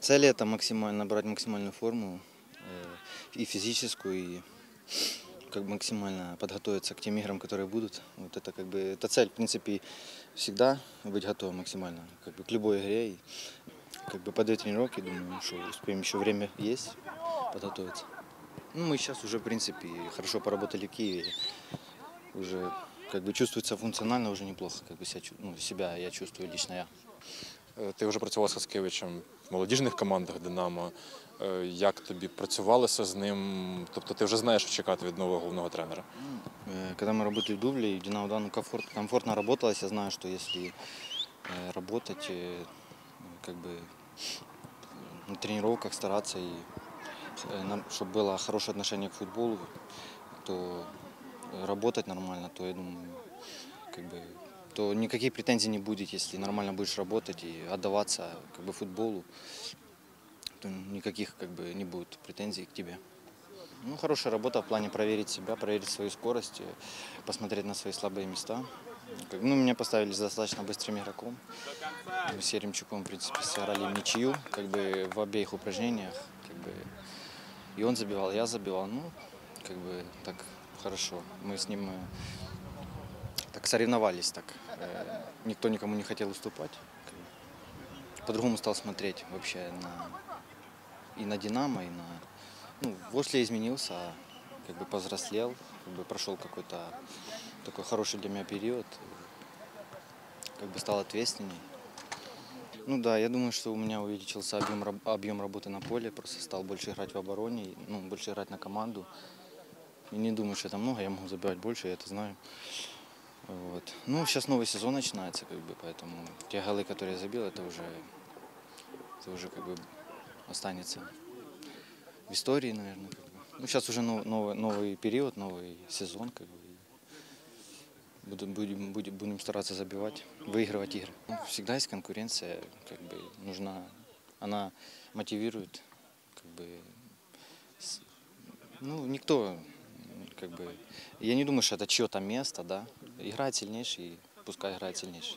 Цель это максимально набрать максимальную форму э, и физическую, и как бы максимально подготовиться к тем играм, которые будут. Вот это как бы это цель, в принципе, всегда быть готовым максимально как бы к любой игре. И, как бы по две тренировки, думаю, что успеем еще время есть подготовиться. Ну, мы сейчас уже, в принципе, хорошо поработали в Киеве. Уже как бы чувствуется функционально уже неплохо. Как бы себя, ну, себя я чувствую лично я. Е, Ти вже працював з Хаскевичем в молодіжних командах Динамо. Е, Як тобі працювалося з ним? Тобто ти вже знаєш, що чекати від нового головного тренера? Э, Когда мы работали в Дубле, в Динамо, да, ну, комфорт, комфортно работалось. Я знаю, что если э, работать, э, как бы на тренировках стараться и чтобы было хорошее отношение к футболу, то э, работать нормально, то я думаю, как бы, то никаких претензий не будет, если нормально будешь работать и отдаваться как бы футболу, то никаких как бы не будет претензий к тебе. Ну, хорошая работа в плане проверить себя, проверить свою скорость, э, посмотреть на свои слабые места. Ну, меня поставили с достаточно быстрым игроком. Мы с Еремчуком, в принципе, сыграли ничью, как бы в обеих упражнениях. Как бы, и он забивал, я забивал. Ну, как бы так хорошо. Мы с ним э, так соревновались, так. э, Никто никому не хотел уступать. По-другому стал смотреть вообще на и на Динамо, и на ну, Вошле изменился, а как бы повзрослел, как бы прошел какой-то такой хороший для меня период, как бы стал ответственней. Ну да, я думаю, что у меня увеличился объем, объем работы на поле, просто стал больше играть в обороне, ну, больше играть на команду. И не думаю, что это много, я могу забивать больше, я это знаю. Вот. Ну, сейчас новый сезон начинается, как бы, поэтому те голы, которые я забил, это уже, это уже как бы останется в истории, наверное. Как бы. Ну, сейчас уже нов- новый, новый период, новый сезон, как бы. буду- будем, будем, будем стараться забивать, выигрывать игры. Ну, всегда есть конкуренция, как бы нужна, она мотивирует, как бы. Ну, никто, как бы, я не думаю, что это чье-то место, да. Играет сильнейший, пускай играет сильнейший.